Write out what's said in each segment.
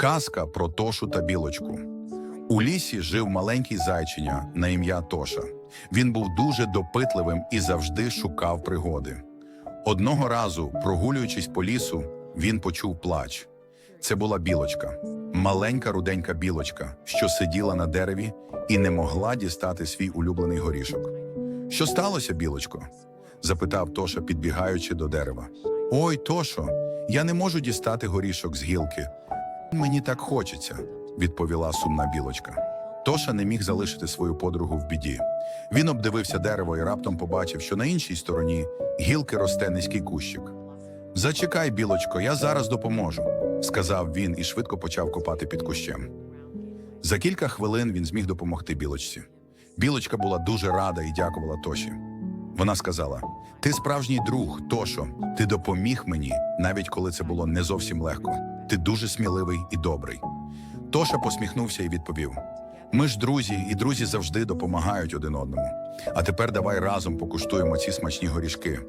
Казка про Тошу та білочку. У лісі жив маленький зайчиня на ім'я Тоша. Він був дуже допитливим і завжди шукав пригоди. Одного разу, прогулюючись по лісу, він почув плач. Це була білочка, маленька руденька білочка, що сиділа на дереві і не могла дістати свій улюблений горішок. Що сталося, білочко? запитав Тоша, підбігаючи до дерева. Ой, Тошо, я не можу дістати горішок з гілки. Мені так хочеться, відповіла сумна білочка. Тоша не міг залишити свою подругу в біді. Він обдивився дерево і раптом побачив, що на іншій стороні гілки росте низький кущик. Зачекай, білочко, я зараз допоможу, сказав він і швидко почав копати під кущем. За кілька хвилин він зміг допомогти білочці. Білочка була дуже рада і дякувала Тоші. Вона сказала: Ти справжній друг, Тошо, ти допоміг мені, навіть коли це було не зовсім легко. Ти дуже сміливий і добрий. Тоша посміхнувся і відповів: Ми ж друзі, і друзі завжди допомагають один одному. А тепер давай разом покуштуємо ці смачні горішки.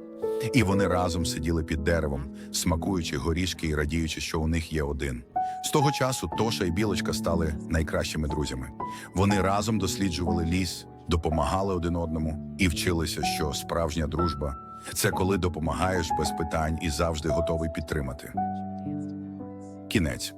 І вони разом сиділи під деревом, смакуючи горішки і радіючи, що у них є один. З того часу Тоша і Білочка стали найкращими друзями. Вони разом досліджували ліс, допомагали один одному і вчилися, що справжня дружба це коли допомагаєш без питань і завжди готовий підтримати. Кінець.